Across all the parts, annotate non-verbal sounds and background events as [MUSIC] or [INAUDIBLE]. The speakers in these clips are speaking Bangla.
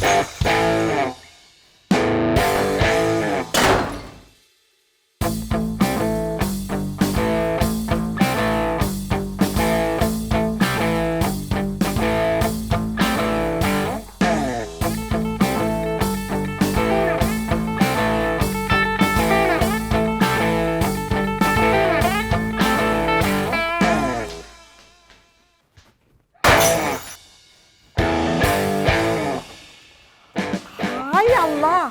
Yeah. হাই আল্লাহ।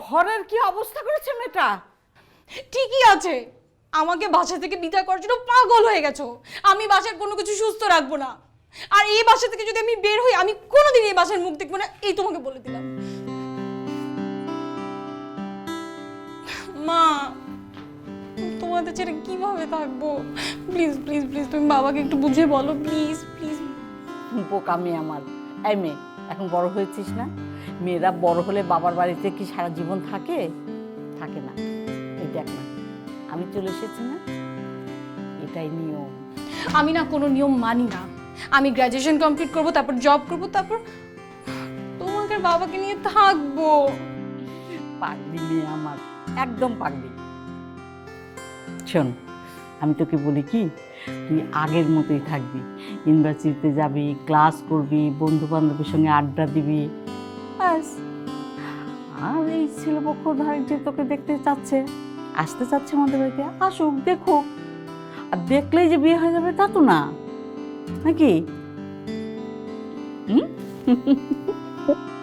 ঘরের কি অবস্থা করেছে মেয়েটা? ঠিকই আছে। আমাকে বাসা থেকে বিদায় করার জন্য পাগল হয়ে গেছো। আমি বাসার কোনো কিছু সুস্থ রাখব না। আর এই বাসা থেকে যদি আমি বের হই আমি কোনোদিন এই বাসার মুখ দেখব না এই তোমাকে বলে দিলাম। মা তোমাদের ছেড়ে কীভাবে থাকব? প্লিজ প্লিজ প্লিজ তুমি বাবাকে একটু বুঝিয়ে বলো প্লিজ প্লিজ। বোকামি আমার। এই মেয়ে এখন বড় হয়েছিস না? মেয়েরা বড় হলে বাবার বাড়িতে কি সারা জীবন থাকে? থাকে না। এই দেখ না আমি চলে এসেছি না? এটাই নিয়ম। আমি না কোনো নিয়ম মানি না। আমি গ্র্যাজুয়েশন কমপ্লিট করব তারপর জব করব তারপর তোমাকে বাবাকে নিয়ে থাকব। পাগলি মেয়ে আমার একদম পাগলি। শোন আমি তোকে বলি কি, তুই আগের মতোই থাকবি। ইউনিভার্সিটিতে যাবি, ক্লাস করবি বন্ধু বান্ধবের সঙ্গে আড্ডা দিবি। ব্যাস। আর এই ছেলেপক্ষ ধারে যে তোকে দেখতে চাচ্ছে, আসতে চাচ্ছে আমাদের বাড়িতে, আসুক, দেখুক। আর দেখলেই যে বিয়ে হয়ে যাবে তা তো না। নাকি? হুম? [LAUGHS]